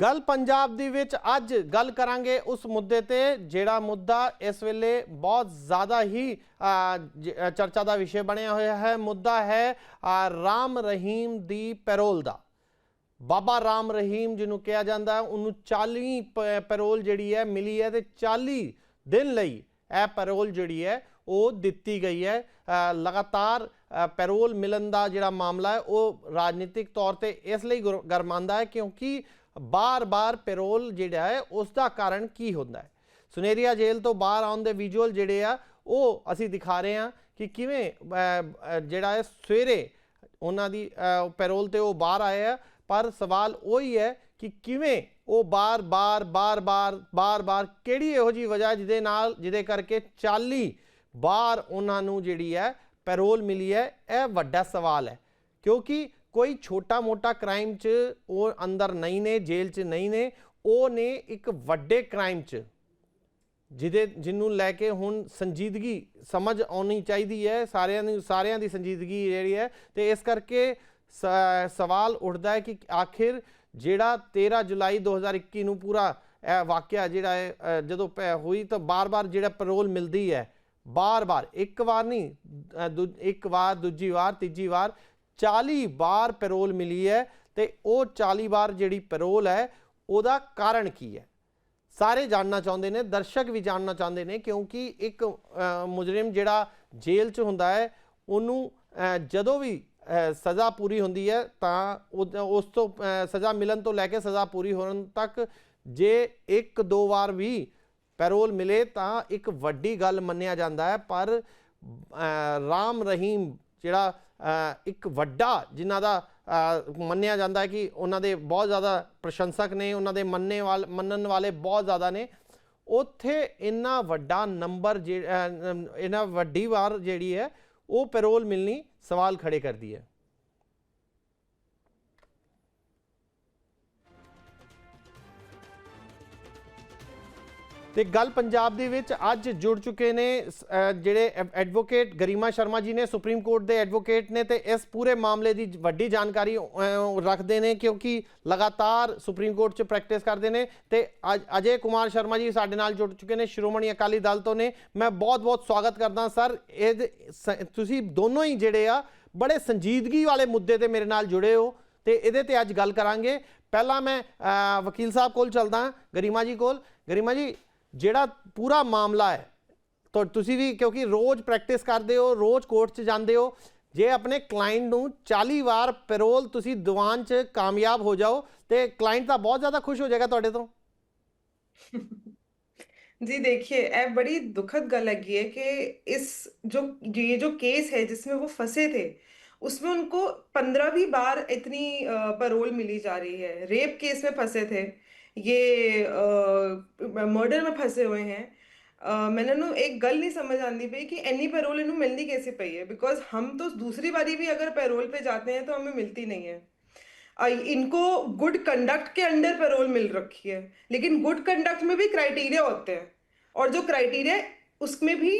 ਗੱਲ ਪੰਜਾਬ ਦੇ ਵਿੱਚ ਅੱਜ ਗੱਲ ਕਰਾਂਗੇ ਉਸ ਮੁੱਦੇ ਤੇ, ਜਿਹੜਾ ਮੁੱਦਾ ਇਸ ਵੇਲੇ ਬਹੁਤ ਜ਼ਿਆਦਾ ਹੀ ਚਰਚਾ ਦਾ ਵਿਸ਼ੇ ਬਣਿਆ ਹੋਇਆ ਹੈ। ਮੁੱਦਾ ਹੈ ਰਾਮ ਰਹੀਮ ਦੀ ਪੈਰੋਲ ਦਾ। ਬਾਬਾ ਰਾਮ ਰਹੀਮ ਜਿਹਨੂੰ ਕਿਹਾ ਜਾਂਦਾ ਉਹਨੂੰ 40 ਪ- ਪੈਰੋਲ ਜਿਹੜੀ ਹੈ, ਮਿਲੀ ਹੈ ਤੇ 40 ਦਿਨ ਲਈ ਇਹ ਪੈਰੋਲ ਜਿਹੜੀ ਹੈ, ਉਹ ਦਿੱਤੀ ਗਈ ਹੈ। ਲਗਾਤਾਰ ਪੈਰੋਲ ਮਿਲਣ ਦਾ ਜਿਹੜਾ ਮਾਮਲਾ ਹੈ, ਉਹ ਰਾਜਨੀਤਿਕ ਤੌਰ ਤੇ ਇਸ ਲਈ ਗੁਰ- ਗਰਮਾਉਂਦਾ ਹੈ ਕਿਉਂਕਿ ਬਾਰ-ਬਾਰ ਪੈਰੋਲ ਜਿਹੜਾ ਹੈ ਉਸ ਦਾ ਕਾਰਨ ਕੀ ਹੁੰਦਾ ਹੈ? ਸੁਨੇਰੀਆ ਜੇਲ੍ਹ ਤੋਂ ਬਾਹਰ ਆਉਣ ਦੇ ਵਿਜ਼ੂਅਲ ਜਿਹੜੇ ਆ, ਉਹ ਅਸੀਂ ਦਿਖਾ ਰਹੇ ਹਾਂ ਕਿ ਕਿਵੇਂ ਜਿਹੜਾ ਹੈ, ਸਵੇਰੇ ਉਹਨਾਂ ਦੀ ਪੈਰੋਲ ਤੇ ਉਹ ਬਾਹਰ ਆਏ ਆ, ਪਰ ਸਵਾਲ ਉਹੀ ਹੈ ਕਿ ਕਿਵੇਂ ਉਹ ਬਾਰ-ਬਾਰ ਬਾਰ-ਬਾਰ ਬਾਰ-ਬਾਰ ਕਿਹੜੀ ਇਹੋ ਜੀ ਵਜ੍ਹਾ ਜਿਹਦੇ ਨਾਲ, ਜਿਹਦੇ ਕਰਕੇ 40 ਬਾਰ ਉਹਨਾਂ ਨੂੰ ਜਿਹੜੀ ਹੈ, ਪੈਰੋਲ ਮਿਲੀ ਹੈ? ਇਹ ਵੱਡਾ ਸਵਾਲ ਹੈ। ਕਿਉਂਕਿ ਕੋਈ ਛੋਟਾ-ਮੋਟਾ ਕ੍ਰਾਈਮ 'ਚ ਉਹ ਅੰਦਰ ਨਹੀਂ ਨੇ, ਜੇਲ੍ਹ 'ਚ ਨਹੀਂ ਨੇ, ਉਹ ਨੇ ਇੱਕ ਵੱਡੇ ਕ੍ਰਾਈਮ 'ਚ, ਜਿਹਦੇ, ਜਿਹਨੂੰ ਲੈ ਕੇ ਹੁਣ ਸੰਜੀਦਗੀ ਸਮਝ ਆਉਣੀ ਚਾਹੀਦੀ ਹੈ, ਸਾਰਿਆਂ ਨੂੰ, ਸਾਰਿਆਂ ਦੀ ਸੰਜੀਦਗੀ ਜਿਹੜੀ ਹੈ, ਤੇ ਇਸ ਕਰਕੇ ਸ- ਸਵਾਲ ਉੱਠਦਾ ਹੈ ਕਿ ਆਖਿਰ ਜਿਹੜਾ 13 ਜੁਲਾਈ 2021 ਨੂੰ ਪੂਰਾ ਇਹ ਵਾਕਿਆ ਜਿਹੜਾ ਹੈ ਜਦੋਂ ਪੈ- ਹੋਈ ਤਾਂ ਬਾਰ-ਬਾਰ ਜਿਹੜਾ ਪੈਰੋਲ ਮਿਲਦੀ ਹੈ, ਬਾਰ-ਬਾਰ, ਇੱਕ ਵਾਰ ਨਹੀਂ ਦੂ- ਇੱਕ ਵਾਰ, ਦੂਜੀ ਵਾਰ, ਤੀਜੀ ਵਾਰ 40 ਵਾਰ ਪੈਰੋਲ ਮਿਲੀ ਹੈ ਤੇ ਉਹ 40 ਵਾਰ ਜਿਹੜੀ ਪੈਰੋਲ ਹੈ ਉਹਦਾ ਕਾਰਨ ਕੀ ਹੈ? ਸਾਰੇ ਜਾਣਨਾ ਚਾਹੁੰਦੇ ਨੇ ਦਰਸ਼ਕ ਵੀ ਜਾਣਨਾ ਚਾਹੁੰਦੇ ਨੇ ਕਿਉਂਕਿ ਇੱਕ ਅ, ਮੁਜਰਮ ਜਿਹੜਾ ਜੇਲ੍ਹ 'ਚ ਹੁੰਦਾ ਹੈ ਉਹਨੂੰ ਜਦੋਂ ਵੀ ਸਜ਼ਾ ਪੂਰੀ ਹੁੰਦੀ ਹੈ ਤਾਂ ਉਹ- ਉਸ ਤੋਂ ਸਜ਼ਾ ਮਿਲਣ ਤੋਂ ਲੈ ਕੇ ਸਜ਼ਾ ਪੂਰੀ ਹੋਣ ਤੱਕ ਜੇ ਇੱਕ ਦੋ ਵਾਰ ਵੀ ਪੈਰੋਲ ਮਿਲੇ ਤਾਂ ਇੱਕ ਵੱਡੀ ਗੱਲ ਮੰਨਿਆ ਜਾਂਦਾ ਹੈ ਪਰ ਰਾਮ ਰਹੀਮ ਜਿਹੜਾ ਇੱਕ ਵੱਡਾ ਜਿਨ੍ਹਾਂ ਦਾ ਮੰਨਿਆ ਜਾਂਦਾ ਹੈ ਕਿ ਉਹਨਾਂ ਦੇ ਬਹੁਤ ਜ਼ਿਆਦਾ ਪ੍ਰਸ਼ੰਸਕ ਨੇ, ਉਹਨਾਂ ਦੇ ਮੰਨਣੇ ਵਾਲ, ਮੰਨਣ ਵਾਲੇ ਬਹੁਤ ਜ਼ਿਆਦਾ ਨੇ। ਉੱਥੇ ਇੰਨਾ ਵੱਡਾ ਨੰਬਰ ਜੇ- ਇੰਨਾ ਵੱਡੀ ਵਾਰ ਜਿਹੜੀ ਹੈ, ਉਹ ਪੈਰੋਲ ਮਿਲਣੀ ਸਵਾਲ ਖੜੇ ਕਰਦੀ ਹੈ। ਤੇ ਗੱਲ ਪੰਜਾਬ ਦੇ ਵਿੱਚ ਅੱਜ ਜੁੜ ਚੁੱਕੇ ਨੇ ਸ- ਜਿਹੜੇ ਐ- ਐਡਵੋਕੇਟ ਗਰੀਮਾ ਸ਼ਰਮਾ ਜੀ ਨੇ, ਸੁਪਰੀਮ ਕੋਰਟ ਦੇ ਐਡਵੋਕੇਟ ਨੇ ਤੇ ਇਸ ਪੂਰੇ ਮਾਮਲੇ ਦੀ ਵੱਡੀ ਜਾਣਕਾਰੀ ਰੱਖਦੇ ਨੇ ਕਿਉਂਕਿ ਲਗਾਤਾਰ ਸੁਪਰੀਮ ਕੋਰਟ 'ਚ ਪ੍ਰੈਕਟਿਸ ਕਰਦੇ ਨੇ ਤੇ ਅਜ- ਅਜੇ ਕੁਮਾਰ ਸ਼ਰਮਾ ਜੀ ਸਾਡੇ ਨਾਲ ਜੁੜ ਚੁੱਕੇ ਨੇ, ਸ਼੍ਰੋਮਣੀ ਅਕਾਲੀ ਦਲ ਤੋਂ ਨੇ। ਮੈਂ ਬਹੁਤ-ਬਹੁਤ ਸਵਾਗਤ ਕਰਦਾ ਸਰ। ਇਹ ਸ- ਤੁਸੀਂ ਦੋਨੋਂ ਹੀ ਜਿਹੜੇ ਆ, ਬੜੇ ਸੰਜੀਦਗੀ ਵਾਲੇ ਮੁੱਦੇ ਤੇ ਮੇਰੇ ਨਾਲ ਜੁੜੇ ਹੋ ਤੇ ਇਹਦੇ ਤੇ ਅੱਜ ਗੱਲ ਕਰਾਂਗੇ। ਪਹਿਲਾਂ ਮੈਂ ਵਕੀਲ ਸਾਹਿਬ ਕੋਲ ਚੱਲਦਾ, ਗਰੀਮਾ ਜੀ ਕੋਲ। ਗਰੀਮਾ ਜੀ ਜਿਹੜਾ ਪੂਰਾ ਮਾਮਲਾ ਹੈ ਤਾਂ ਤੁਸੀਂ ਵੀ ਕਿਉਂਕਿ ਰੋਜ਼ ਪ੍ਰੈਕਟਿਸ ਕਰਦੇ ਹੋ ਰੋਜ਼ ਕੋਰਟ 'ਚ ਜਾਂਦੇ ਹੋ ਜੇ ਆਪਣੇ ਕਲਾਇੰਟ ਨੂੰ 40 ਵਾਰ ਪੈਰੋਲ ਤੁਸੀਂ ਦੀਵਾਨ 'ਚ ਕਾਮਯਾਬ ਹੋ ਜਾਓ ਤੇ ਕਲਾਇੰਟ ਤਾਂ ਬਹੁਤ ਜ਼ਿਆਦਾ ਖੁਸ਼ ਹੋ ਜਾਏਗਾ ਤੁਹਾਡੇ ਤੋਂ जी देखिए ये बड़ी दुखद गल लगी है कि इस जो ये जो केस है जिसमें वो फंसे थे उसमें उनको पंद्रहवीं बार इतनी पैरोल मिली जा रही है रेप केस में फंसे थे ये मर्डर में फंसे हुए हैं। मैंने नु एक गल नहीं समझ आती पई कि एनी पैरोल इन्हों मिलनी कैसे पई है। बिकॉज़ हम तो दूसरी बारी भी अगर पैरोल पे जाते हैं तो हमें मिलती नहीं है। इनको गुड कंडक्ट के अंडर पैरोल मिल रखी है। लेकिन गुड कंडक्ट में भी क्राइटेरिया होते हैं। और जो क्राइटेरिया उसमें भी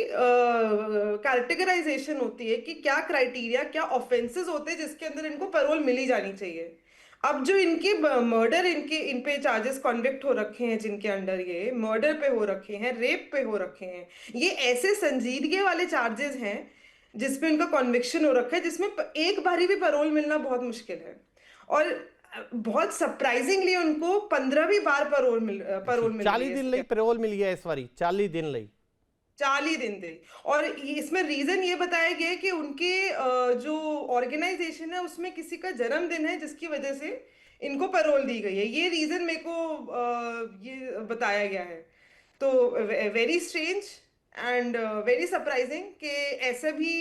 कैटेगराइजेशन होती है कि क्या क्राइटेरिया क्या ऑफेंसेस होते हैं जिसके अंदर इनको पैरोल मिली जानी चाहिए। अब जो इनके मर्डर इनके इन पे चार्जेस कॉन्विक्ट हो रखे हैं जिनके अंडर ये मर्डर पे हो रखे हैं रेप पे हो रखे हैं ये ऐसे संजीदगी वाले चार्जेस हैं जिसपे इनका कॉन्विक्शन हो रखा है जिसमें एक बारी भी परोल मिलना बहुत मुश्किल है। और बहुत सरप्राइजिंगली उनको पंद्रहवीं बार परोल मिल परोल मिल चालीस दिन परोल मिल गया इस बारी चालीस दिन लाई। 40 ਦਿਨ ਲਈ 40 दिन थे और ये- इसमें रीजन ये बताया गया है कि उनके अ, जो ऑर्गेनाइजेशन है उसमें किसी का जन्मदिन है जिसकी वजह से इनको पैरोल दी गई है ये रीजन मेरे को अ, ये बताया गया है तो very strange and very surprising कि ऐसे भी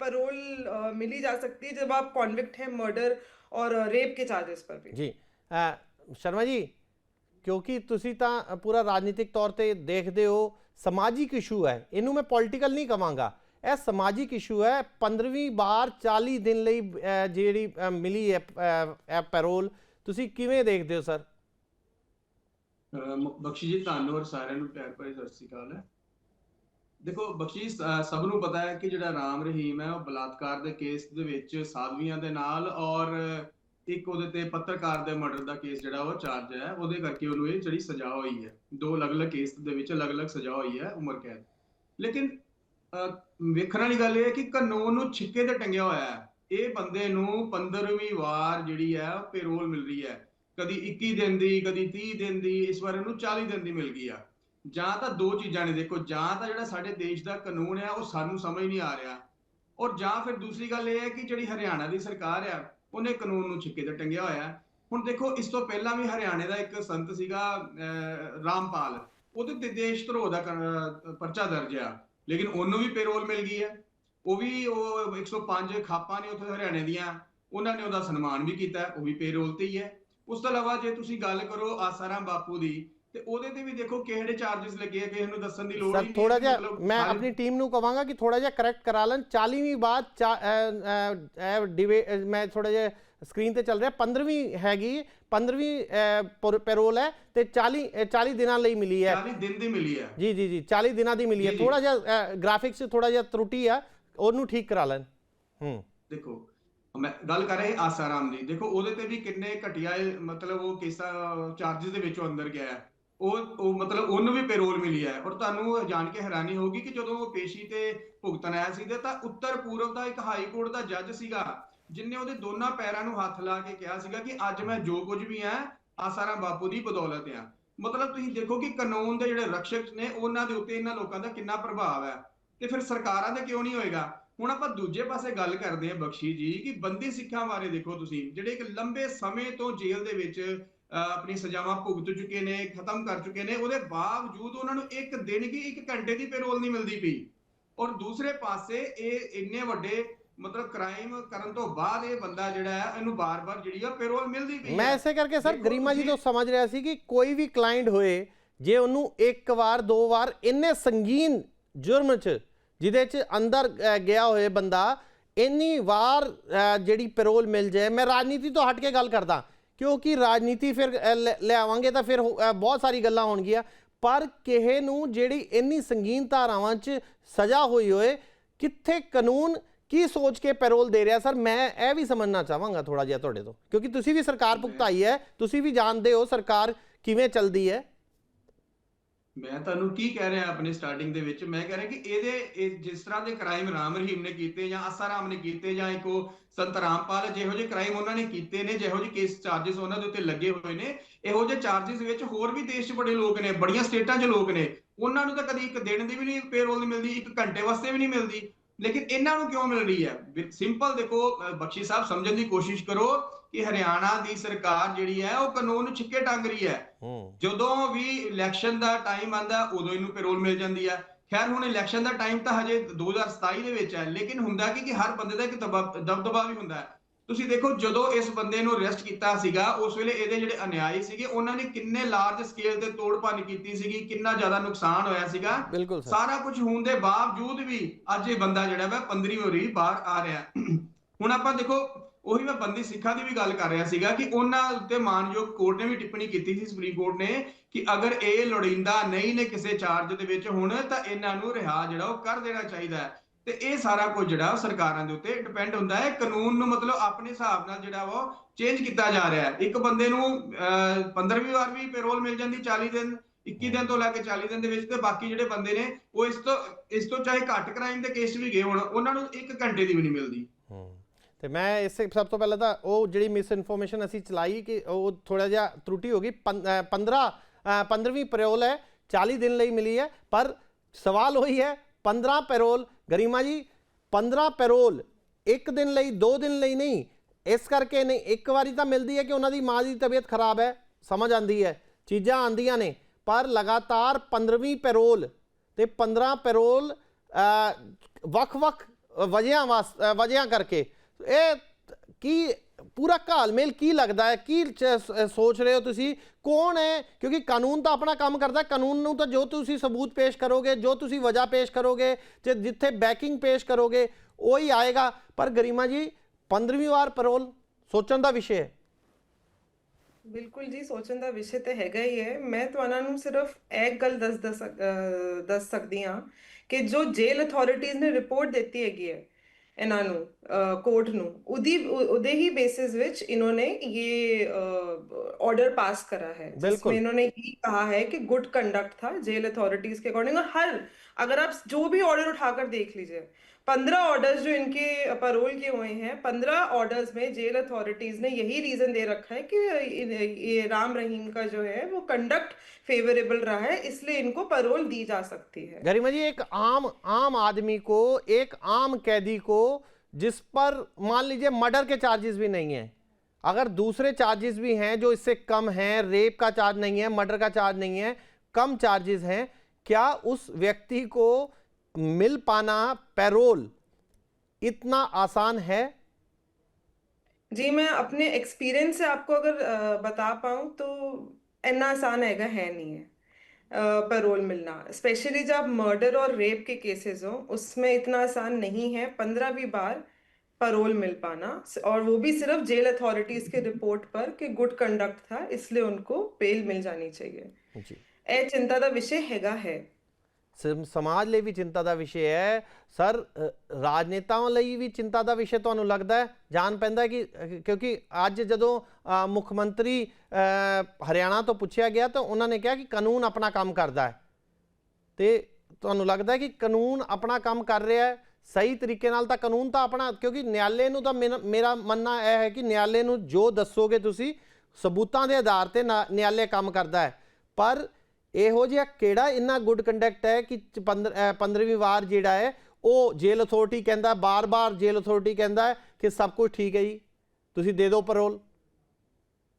पैरोल मिली जा सकती है जब आप कॉन्विक्ट हैं मर्डर और रेप के चार्जेस पर भी ਜੀ ਅ, ਸ਼ਰਮਾ ਜੀ ਕਿਉਂਕਿ ਤੁਸੀਂ ਤਾਂ ਪੂਰਾ ਰਾਜਨੀਤਿਕ ਤੌਰ ਤੇ ਦੇਖਦੇ ਹੋ ਸਮਾਜਿਕ ਇਸ਼ੂ ਹੈ, ਇਹਨੂੰ ਮੈਂ ਪੋਲਿਟੀਕਲ ਨਹੀਂ ਕਵਾਂਗਾ। ਇਹ ਸਮਾਜਿਕ ਇਸ਼ੂ ਹੈ 15ਵੀਂ ਵਾਰ 40 ਦਿਨ ਲਈ ਜਿਹੜੀ ਮਿਲੀ ਹੈ ਪੈਰੋਲ ਤੁਸੀਂ ਕਿਵੇਂ ਦੇਖਦੇ ਹੋ ਸਰ ਬਖਸ਼ੀ ਜੀ, ਤੁਹਾਨੂੰ ਔਰ ਸਾਰਿਆਂ ਨੂੰ ਪਿਆਰ ਭਰੀ ਸਤਿ ਸ੍ਰੀ ਅਕਾਲ ਹੈ। ਦੇਖੋ, ਬਖਸ਼ੀ ਸਭ ਨੂੰ ਪਤਾ ਹੈ ਕਿ ਜਿਹੜਾ ਰਾਮ ਰਹੀਮ ਹੈ, ਉਹ ਬਲਾਤਕਾਰ ਦੇ ਕੇਸ ਦੇ ਵਿੱਚ ਸਾਧਵੀਆਂ ਦੇ ਨਾਲ ਔਰ ਇੱਕ ਉਹਦੇ ਤੇ ਪੱਤਰਕਾਰ ਦੇ ਮਰਡਰ ਦਾ ਕੇਸ ਜਿਹੜਾ ਉਹ ਚਾਰਜ ਹੈ, ਉਹਦੇ ਕਰਕੇ ਉਹਨੂੰ ਇਹ ਜਿਹੜੀ ਸਜ਼ਾ ਹੋਈ ਹੈ। ਦੋ ਅਲੱਗ-ਅਲੱਗ ਕੇਸ ਦੇ ਵਿੱਚ ਅਲੱਗ-ਅਲੱਗ ਸਜ਼ਾ ਹੋਈ ਹੈ ਉਮਰ ਕੈਦ। ਲੇਕਿਨ ਵੇਖਣ ਵਾਲੀ ਗੱਲ ਇਹ ਹੈ ਕਿ ਕਾਨੂੰਨ ਨੂੰ ਛਿੱਕੇ ਤੇ ਟੰਗਿਆ ਹੋਇਆ ਹੈ। ਇਹ ਬੰਦੇ ਨੂੰ 15ਵੀਂ ਵਾਰ ਜਿਹੜੀ ਹੈ ਪੇਰੋਲ ਮਿਲ ਰਹੀ ਹੈ। ਕਦੀ 21 ਦਿਨ ਦੀ, ਕਦੀ 30 ਦਿਨ ਦੀ, ਇਸ ਵਾਰ ਇਹਨੂੰ 40 ਦਿਨ ਦੀ ਮਿਲ ਗਈ ਆ। ਜਾਂ ਤਾਂ ਦੋ ਚੀਜ਼ਾਂ ਨੇ ਦੇਖੋ, ਜਾਂ ਤਾਂ ਜਿਹੜਾ ਸਾਡੇ ਦੇਸ਼ ਦਾ ਕਾਨੂੰਨ ਹੈ ਉਹ ਸਾਨੂੰ ਸਮਝ ਨਹੀਂ ਆ ਰਿਹਾ। ਔਰ ਜਾਂ ਫਿਰ ਦੂਸਰੀ ਗੱਲ ਇਹ ਹੈ ਕਿ ਜਿਹੜੀ ਹਰਿਆਣਾ ਦੀ ਸਰਕਾਰ ਹੈ ਉਹਨੇ ਕਾਨੂੰਨ ਨੂੰ ਛਿੱਕੇ ਤੇ ਟੰਗਿਆ ਹੋਇਆ ਹੈ। ਹੁਣ ਦੇਖੋ, ਇਸ ਤੋਂ ਪਹਿਲਾਂ ਵੀ ਹਰਿਆਣੇ ਦਾ ਇੱਕ ਸੰਤ ਸੀਗਾ ਰਾਮਪਾਲ। ਉਹਦੇ ਤੇ ਦੇਸ਼ ਧਰੋਹ ਦਾ ਪਰਚਾ ਦਰਜ ਆ। ਲੇਕਿਨ ਉਹਨੂੰ ਵੀ ਪੇਰੋਲ ਮਿਲ ਗਈ ਹੈ। ਉਹ ਵੀ ਉਹ 105 ਖਾਪਾਂ ਨੇ ਉੱਥੇ ਹਰਿਆਣੇ ਦੀਆਂ। ਉਹਨਾਂ ਨੇ ਉਹਦਾ ਸਨਮਾਨ ਵੀ ਕੀਤਾ ਉਹ ਵੀ ਪੇਰੋਲ ਤੇ ਹੀ ਹੈ। ਉਸ ਤੋਂ ਇਲਾਵਾ ਜੇ ਤੁਸੀਂ ਗੱਲ ਕਰੋ ਆਸਾਰਾਮ ਬਾਪੂ ਦੀ ਤੇ ਉਹਦੇ ਤੇ ਵੀ ਦੇਖੋ ਕਿਹੜੇ ਚਾਰजेस ਲੱਗੇ ਆ ਕਿਸੇ ਨੂੰ ਦੱਸਣ ਦੀ ਲੋੜ ਹੀ ਨਹੀਂ ਥੋੜਾ ਜਿਹਾ ਮੈਂ ਆਪਣੀ ਟੀਮ ਨੂੰ ਕਵਾਂਗਾ ਕਿ ਥੋੜਾ ਜਿਹਾ ਕਰੈਕਟ ਕਰਾ ਲੈਣ। 40ਵੀਂ ਬਾਅਦ ਮੈਂ ਥੋੜਾ ਜਿਹਾ ਸਕਰੀਨ ਤੇ ਚੱਲ ਰਿਹਾ। 15ਵੀਂ ਹੈਗੀ 15ਵੀਂ ਪੈਰੋਲ ਹੈ ਤੇ 40 40 ਦਿਨਾਂ ਲਈ ਮਿਲੀ ਹੈ। 40 ਦਿਨ ਦੀ ਮਿਲੀ ਹੈ। ਜੀ ਜੀ ਜੀ 40 ਦਿਨਾਂ ਦੀ ਮਿਲੀ ਹੈ। ਥੋੜਾ ਜਿਹਾ ਗ੍ਰਾਫਿਕਸ ਥੋੜਾ ਜਿਹਾ ਤਰੁਟੀ ਆ ਉਹਨੂੰ ਠੀਕ ਕਰਾ ਲੈਣ। ਹੂੰ। ਦੇਖੋ ਮੈਂ ਗੱਲ ਕਰ ਰਹੇ ਆਸਾਰਾਮ ਦੀ। ਦੇਖੋ ਉਹਦੇ ਤੇ ਵੀ ਕਿੰਨੇ ਘਟਿਆ ਮਤਲਬ ਉਹ ਕੇਸਾਂ ਚਾਰजेस ਦੇ ਵਿੱਚੋਂ ਅੰਦਰ ਗਿਆ ਹੈ। ਉਹ ਉਹ ਮਤਲਬ ਉਹਨੂੰ ਵੀ ਪੈਰੋਲ ਮਿਲੀ ਹੈ। ਔਰ ਤੁਹਾਨੂੰ ਜਾਣ ਕੇ ਹੈਰਾਨੀ ਹੋਗੀ ਕਿ ਜਦੋਂ ਉਹ ਪੇਸ਼ੀ ਤੇ ਭੁਗਤਣ ਆਇਆ ਸੀ ਤਾਂ ਉੱਤਰ ਪੂਰਬ ਦਾ ਇੱਕ ਹਾਈ ਕੋਰਟ ਦਾ ਜੱਜ ਸੀਗਾ, ਜਿਨੇ ਉਹਦੇ ਦੋਨਾਂ ਪੈਰਾਂ ਨੂੰ ਹੱਥ ਲਾ ਕੇ ਕਿਹਾ ਸੀਗਾ ਕਿ ਅੱਜ ਮੈਂ ਜੋ ਕੁਝ ਵੀ ਹਾਂ ਆਸਾਰਾਮ ਬਾਪੂ ਦੀ ਬਦੌਲਤ ਆ। ਮਤਲਬ ਤੁਸੀਂ ਦੇਖੋ ਕਿ ਕਾਨੂੰਨ ਦੇ ਜਿਹੜੇ ਰਕਸ਼ਕ ਨੇ, ਉਹਨਾਂ ਦੇ ਉੱਤੇ ਇਹਨਾਂ ਲੋਕਾਂ ਦਾ ਕਿੰਨਾ ਪ੍ਰਭਾਵ ਹੈ। ਤੇ ਫਿਰ ਸਰਕਾਰਾਂ ਦਾ ਕਿਉਂ ਨਹੀਂ ਹੋਏਗਾ? ਹੁਣ ਆਪਾਂ ਦੂਜੇ ਪਾਸੇ ਗੱਲ ਕਰਦੇ ਹਾਂ ਬਖਸ਼ੀ ਜੀ, ਕਿ ਬੰਦੀ ਸਿੱਖਾਂ ਬਾਰੇ ਦੇਖੋ ਤੁਸੀਂ, ਜਿਹੜੇ ਇੱਕ ਲੰਬੇ ਸਮੇਂ ਤੋਂ ਜੇਲ੍ਹ ਦੇ ਵਿੱਚ ਆਪਣੀ ਸਜ਼ਾਵਾਂ ਭੁਗਤ ਚੁੱਕੇ ਨੇ ਖਤਮ ਕਰ ਚੁੱਕੇ ਨੇ ਉਹਦੇ ਬਾਵਜੂਦ ਉਹਨਾਂ ਨੂੰ ਇੱਕ ਦਿਨ ਕੀ ਇੱਕ ਘੰਟੇ ਦੀ ਪੇਰੋਲ ਨਹੀਂ ਮਿਲਦੀ ਪਈ। ਔਰ ਦੂਸਰੇ ਪਾਸੇ ਇਹ ਇੰਨੇ ਵੱਡੇ ਮਤਲਬ ਕ੍ਰਾਈਮ ਕਰਨ ਤੋਂ ਬਾਅਦ ਇਹ ਬੰਦਾ ਜਿਹੜਾ ਹੈ ਇਹਨੂੰ ਬਾਰ-ਬਾਰ ਜਿਹੜੀ ਆ ਪੇਰੋਲ ਮਿਲਦੀ ਪਈ ਮੈਂ ਇਸੇ ਕਰਕੇ ਸਰ ਗਰੀਮਾ ਜੀ ਤੋਂ ਸਮਝ ਰਿਹਾ ਸੀ ਕਿ ਕੋਈ ਵੀ ਕਲਾਇੰਟ ਹੋਏ ਜੇ ਉਹਨੂੰ ਇੱਕ ਵਾਰ ਦੋ ਵਾਰ ਇੰਨੇ ਸੰਗੀਨ ਜੁਰਮ 'ਚ ਜਿਹਦੇ 'ਚ ਅੰਦਰ ਗਿਆ ਹੋਏ ਬੰਦਾ ਇੰਨੀ ਵਾਰ ਜਿਹੜੀ ਪੈਰੋਲ ਮਿਲ ਜਾਏ ਮੈਂ ਰਾਜਨੀਤੀ ਤੋਂ ਹਟ ਕੇ ਗੱਲ ਕਰਦਾ। ਕਿਉਂਕਿ ਰਾਜਨੀਤੀ ਫਿਰ ਲੈ- ਲਿਆਵਾਂਗੇ ਤਾਂ ਫਿਰ ਹੋ- ਬਹੁਤ ਸਾਰੀ ਗੱਲਾਂ ਹੋਣਗੀਆਂ। ਪਰ ਕਿਸੇ ਨੂੰ ਜਿਹੜੀ ਇੰਨੀ ਸੰਗੀਨ ਧਾਰਾਵਾਂ 'ਚ ਸਜ਼ਾ ਹੋਈ ਹੋਏ, ਕਿੱਥੇ ਕਾਨੂੰਨ, ਕੀ ਸੋਚ ਕੇ ਪੈਰੋਲ ਦੇ ਰਿਹਾ? ਸਰ, ਮੈਂ ਇਹ ਵੀ ਸਮਝਣਾ ਚਾਹਾਂਗਾ ਥੋੜਾ ਜਿਹਾ ਤੁਹਾਡੇ ਤੋਂ। ਕਿਉਂਕਿ ਤੁਸੀਂ ਵੀ ਸਰਕਾਰ ਭੁਗਤਾਈ ਹੈ, ਤੁਸੀਂ ਵੀ ਜਾਣਦੇ ਹੋ ਸਰਕਾਰ ਕਿਵੇਂ ਚੱਲਦੀ ਹੈ। ਮੈਂ ਤੁਹਾਨੂੰ ਕੀ ਕਹਿ ਰਿਹਾ ਆਪਣੇ ਸਟਾਰਟਿੰਗ ਦੇ ਵਿੱਚ? ਮੈਂ ਕਹਿ ਰਿਹਾ ਕਿ ਇਹਦੇ ਜਿਸ ਤਰ੍ਹਾਂ ਦੇ ਕ੍ਰਾਈਮ ਰਾਮ ਰਹੀਮ ਨੇ ਕੀਤੇ ਜਾਂ ਅਸਰਾਮ ਨੇ ਕੀਤੇ ਜਾਂ ਇੱਕ ਸੰਤ ਰਾਮਪਾਲ, ਜਿਹੋ ਜਿਹੇ ਕ੍ਰਾਈਮ ਉਹਨਾਂ ਨੇ ਕੀਤੇ ਨੇ, ਜਿਹੋ ਜਿਹੇ ਕੇਸ ਚਾਰजेस ਉਹਨਾਂ ਦੇ ਉੱਤੇ ਲੱਗੇ ਹੋਏ ਨੇ, ਇਹੋ ਜਿਹੇ ਚਾਰजेस ਵਿੱਚ ਹੋਰ ਵੀ ਦੇਸ਼ 'ਚ ਬੜੇ ਲੋਕ ਨੇ, ਬੜੀਆਂ ਸਟੇਟਾਂ 'ਚ ਲੋਕ ਨੇ। ਉਹਨਾਂ ਨੂੰ ਤਾਂ ਕਦੀ ਇੱਕ ਦਿਨ ਦੀ ਵੀ ਨਹੀਂ ਪੇਰੋਲ ਨਹੀਂ ਮਿਲਦੀ, ਇੱਕ ਘੰਟੇ ਵਾਸਤੇ ਵੀ ਨਹੀਂ ਮਿਲਦੀ। ਲੇਕਿਨ ਇਹਨਾਂ ਨੂੰ ਕਿਉਂ ਮਿਲ ਰਹੀ ਹੈ? ਸਿੰਪਲ ਦੇਖੋ ਬਖਸ਼ੀ ਸਾਹਿਬ, ਸਮਝਣ ਦੀ ਕੋਸ਼ਿਸ਼ ਕਰੋ। ਕਿ ਹਰਿਆਣਾ ਦੀ ਸਰਕਾਰ ਜਿਹੜੀ ਹੈ ਉਹ ਕਾਨੂੰਨ ਨੂੰ ਛਿੱਕੇ ਟੰਗ ਰਹੀ ਹੈ। ਹੂੰ। ਜਦੋਂ ਵੀ ਇਲੈਕਸ਼ਨ ਦਾ ਟਾਈਮ ਆਂਦਾ ਉਦੋਂ ਇਹਨੂੰ ਪੈਰੋਲ ਮਿਲ ਜਾਂਦੀ ਆ ਖੈਰ ਹੁਣ ਇਲੈਕਸ਼ਨ ਦਾ ਟਾਈਮ ਤਾਂ ਹਜੇ 2027 ਦੇ ਵਿੱਚ ਹੈ ਲੇਕਿਨ ਹੁੰਦਾ ਕੀ ਕਿ ਹਰ ਬੰਦੇ ਦਾ ਇੱਕ ਦਬਾ- ਦਬਦਬਾ ਵੀ ਹੁੰਦਾ ਹੈ। ਤੁਸੀਂ ਦੇਖੋ ਜਦੋਂ ਇਸ ਬੰਦੇ ਨੂੰ ਅਰੈਸਟ ਕੀਤਾ ਸੀਗਾ ਉਸ ਵੇਲੇ ਇਹਦੇ ਜਿਹੜੇ ਅਨਿਆਈ ਸੀਗੇ ਉਹਨਾਂ ਨੇ ਕਿੰਨੇ ਲਾਰਜ ਸਕੇਲ ਤੇ ਤੋੜਪੰਨ ਕੀਤੀ ਸੀਗੀ ਕਿੰਨਾ ਜ਼ਿਆਦਾ ਨੁਕਸਾਨ ਹੋਇਆ ਸੀਗਾ। ਸਾਰਾ। ਕੁਝ ਹੋਣ ਦੇ ਬਾਵਜੂਦ ਵੀ ਅੱਜ ਇਹ ਬੰਦਾ ਜਿਹੜਾ ਵਾ 15ਵੀਂ ਵਾਰੀ ਬਾਹਰ ਆ ਰਿਹਾ। ਹੁਣ ਆਪਾਂ ਦੇਖੋ ਉਹੀ ਮੈਂ ਬੰਦੀ ਸਿੱਖਾਂ ਦੀ ਵੀ ਗੱਲ ਕਰ ਰਿਹਾ ਸੀਗਾ ਕਿ ਉਹਨਾਂ ਉੱਤੇ ਮਾਨਯੋਗ ਕੋਰਟ ਨੇ ਵੀ ਟਿੱਪਣੀ ਕੀਤੀ ਸੀ, ਸੁਪਰੀਮ ਕੋਰਟ ਨੇ, ਕਿ ਅਗਰ ਇਹ ਲੋੜੀਂਦਾ ਨਹੀਂ ਨੇ ਕਿਸੇ ਚਾਰਜ ਦੇ ਵਿੱਚ ਹੁਣ, ਤਾਂ ਇਹਨਾਂ ਨੂੰ ਰਿਹਾ ਜਿਹੜਾ ਉਹ ਕਰ ਦੇਣਾ ਚਾਹੀਦਾ ਹੈ। ਤੇ ਇਹ ਸਾਰਾ ਕੁਝ ਜਿਹੜਾ ਸਰਕਾਰਾਂ ਦੇ ਉੱਤੇ ਡਿਪੈਂਡ ਹੁੰਦਾ ਹੈ। ਕਾਨੂੰਨ ਨੂੰ ਮਤਲਬ ਆਪਣੇ ਹਿਸਾਬ ਨਾਲ ਜਿਹੜਾ ਉਹ ਚੇਂਜ ਕੀਤਾ ਜਾ ਰਿਹਾ ਹੈ। ਇੱਕ ਬੰਦੇ ਨੂੰ 15ਵੀਂ ਵਾਰ ਵੀ ਪੈਰੋਲ ਮਿਲ ਜਾਂਦੀ 40 ਦਿਨ 21 ਦਿਨ ਤੋਂ ਲੈ ਕੇ 40 ਦਿਨ ਦੇ ਵਿੱਚ ਤੇ ਬਾਕੀ ਜਿਹੜੇ ਬੰਦੇ ਨੇ, ਉਹ ਇਸ ਤੋਂ ਇਸ ਤੋਂ ਚਾਹੇ ਘੱਟ ਕ੍ਰਾਈਮ ਦੇ ਕੇਸ ਵੀ ਗਏ ਹੋਣ, ਉਹਨਾਂ ਨੂੰ ਇੱਕ ਘੰਟੇ ਦੀ ਵੀ ਨਹੀਂ ਮਿਲਦੀ। ਹੂੰ। ਤੇ ਮੈਂ ਇਸੇ ਸਭ ਤੋਂ ਪਹਿਲਾਂ ਤਾਂ ਉਹ ਜਿਹੜੀ ਮਿਸ ਇਨਫੋਰਮੇਸ਼ਨ ਅਸੀਂ ਚਲਾਈ ਕਿ ਉਹ ਥੋੜਾ ਜਿਹਾ ਤਰੁੱਟੀ ਹੋ ਗਈ 15 15ਵੀਂ ਪੈਰੋਲ ਹੈ 40 ਦਿਨ ਲਈ ਮਿਲੀ ਹੈ ਪਰ ਸਵਾਲ ਉਹੀ ਹੈ 15 ਪੈਰੋਲ ਗਰੀਮਾ ਜੀ 15 ਪੈਰੋਲ ਇੱਕ ਦਿਨ ਲਈ ਦੋ ਦਿਨ ਲਈ ਨਹੀਂ ਇਸ ਕਰਕੇ ਨਹੀਂ ਇੱਕ ਵਾਰੀ ਤਾਂ ਮਿਲਦੀ ਹੈ ਕਿ ਉਹਨਾਂ ਦੀ ਮਾਂ ਦੀ ਤਬੀਅਤ ਖਰਾਬ ਹੈ ਸਮਝ ਆਂਦੀ ਹੈ ਚੀਜ਼ਾਂ ਆਂਦੀਆਂ ਨੇ ਪਰ ਲਗਾਤਾਰ 15ਵੀਂ ਪੈਰੋਲ ਤੇ 15 ਪੈਰੋਲ ਵੱਖ-ਵੱਖ ਵਜ੍ਹਾ ਵਾਸ ਅ, ਵਜ੍ਹਾ ਕਰਕੇ ਇਹ ਕੀ, ਪੂਰਾ ਘਾਲਮੇਲ ਕੀ ਲੱਗਦਾ ਹੈ? ਕੀ ਸ- ਸੋਚ ਰਹੇ ਹੋ ਤੁਸੀਂ? ਕੌਣ ਹੈ? ਕਿਉਂਕਿ ਕਾਨੂੰਨ ਤਾਂ ਆਪਣਾ ਕੰਮ ਕਰਦਾ ਕਾਨੂੰਨ ਨੂੰ ਤਾਂ ਜੋ ਤੁਸੀਂ ਸਬੂਤ ਪੇਸ਼ ਕਰੋਗੇ, ਜੋ ਤੁਸੀਂ ਵਜ੍ਹਾ ਪੇਸ਼ ਕਰੋਗੇ ਤੇ ਜਿੱਥੇ ਬੈਕਿੰਗ ਪੇਸ਼ ਕਰੋਗੇ, ਉਹੀ ਆਏਗਾ। ਪਰ ਗਰੀਮਾ ਜੀ 15ਵੀਂ ਵਾਰ ਪੈਰੋਲ ਸੋਚਣ ਦਾ ਵਿਸ਼ੇ ਹੈ। ਬਿਲਕੁਲ ਜੀ, ਸੋਚਣ ਦਾ ਵਿਸ਼ੇ ਤੇ ਹੈਗਾ ਹੀ ਹੈ। ਮੈਂ ਤੁਹਾਨੂੰ ਨੂੰ ਸਿਰਫ ਇੱਕ ਗੱਲ ਦੱਸ ਦੱਸ ਦੱਸ ਸਕਦੀ ਹਾਂ ਕਿ ਜੋ ਜੇਲ੍ਹ ਅਥਾਰਟੀਜ਼ ਨੇ ਰਿਪੋਰਟ ਦਿੱਤੀ ਹੈਗੀ ਹੈ ਇਹਨਾਂ ਨੂੰ ਕੋਰਟ ਨੂੰ ਉਹਦੀ ਉਹ- ਉਹਦੇ ਹੀ बेसिस ਵਿੱਚ इन्होंने ये ऑर्डर पास करा है बिल्कुल। जिसमें इन्होंने ये कहा है कि गुड कंडक्ट था जेल अथॉरिटीज के अकॉर्डिंग और हर अगर आप जो भी ऑर्डर उठाकर देख लीजिए पंद्रह ऑर्डर्स जो इनके पैरोल के हुए हैं, पंद्रह ऑर्डर्स में जेल अथॉरिटीज ने यही रीजन दे रखा है कि ये राम रहीम का जो है, वो कंडक्ट फेवरेबल रहा है, इसलिए इनको पैरोल दी जा सकती है। गरिमा जी, एक आम आम आदमी को, एक आम कैदी को, जिस पर, मान लीजिए, मर्डर के चार्जेस भी नहीं है, अगर दूसरे चार्जेस भी हैं, जो इससे कम हैं रेप का चार्ज नहीं है मर्डर का चार्ज नहीं है, कम चार्जेस हैं, क्या उस व्यक्ति को मिल पाना पैरोल इतना आसान है? जी मैं अपने एक्सपीरियंस से आपको अगर बता पाऊँ तो इतना आसान हैगा है नहीं है पैरोल मिलना। स्पेशली जब मर्डर और रेप के केसेस हो उसमें इतना आसान नहीं है। पंद्रह भी बार पैरोल मिल पाना। और वो भी सिर्फ़ जेल अथॉरिटीज के रिपोर्ट पर कि गुड कंडक्ट था इसलिए उनको बेल मिल जानी चाहिए। ए चिंता का विषय हैगा है। ਸਮਾਜ ਲਈ ਵੀ ਚਿੰਤਾ ਦਾ ਵਿਸ਼ੇ ਹੈ। ਸਰ ਰਾਜਨੇਤਾਵਾਂ ਲਈ ਵੀ ਚਿੰਤਾ ਦਾ ਵਿਸ਼ੇ ਤੁਹਾਨੂੰ ਲੱਗਦਾ ਹੈ? ਜਾਣ ਪੈਂਦਾ ਕਿ ਕਿਉਂਕਿ ਅੱਜ ਜਦੋਂ ਮੁੱਖ ਮੰਤਰੀ ਹਰਿਆਣਾ ਤੋਂ ਪੁੱਛਿਆ ਗਿਆ ਤਾਂ ਉਹਨਾਂ ਨੇ ਕਿਹਾ ਕਿ ਕਾਨੂੰਨ ਆਪਣਾ ਕੰਮ ਕਰਦਾ ਹੈ। ਤੇ ਤੁਹਾਨੂੰ ਲੱਗਦਾ ਹੈ ਕਿ ਕਾਨੂੰਨ ਆਪਣਾ ਕੰਮ ਕਰ ਰਿਹਾ ਹੈ? ਸਹੀ ਤਰੀਕੇ ਨਾਲ ਤਾਂ ਕਾਨੂੰਨ ਤਾਂ ਆਪਣਾ, ਕਿਉਂਕਿ ਨਿਆਲੇ ਨੂੰ ਤਾਂ ਮੇਰਾ- ਮੇਰਾ ਮੰਨਣਾ ਇਹ ਹੈ ਕਿ ਨਿਆਲੇ ਨੂੰ ਜੋ ਦੱਸੋਗੇ ਤੁਸੀਂ, ਸਬੂਤਾਂ ਦੇ ਆਧਾਰ ਤੇ ਨਾ- ਨਿਆਲੇ ਕੰਮ ਕਰਦਾ ਹੈ। ਪਰ ਇਹੋ ਜਿਹਾ ਕਿਹੜਾ ਇੰਨਾ ਗੁੱਡ ਕੰਡਕਟ ਹੈ ਕਿ 15ਵੀਂ ਵਾਰ ਜਿਹੜਾ ਹੈ, ਉਹ ਜੇਲ ਅਥਾਰਟੀ ਕਹਿੰਦਾ, ਬਾਰ-ਬਾਰ ਜੇਲ ਅਥਾਰਟੀ ਕਹਿੰਦਾ ਕਿ ਸਭ ਕੁਝ ਠੀਕ ਹੈ ਜੀ। ਤੁਸੀਂ ਦੇ ਦਿਓ ਪਰੋਲ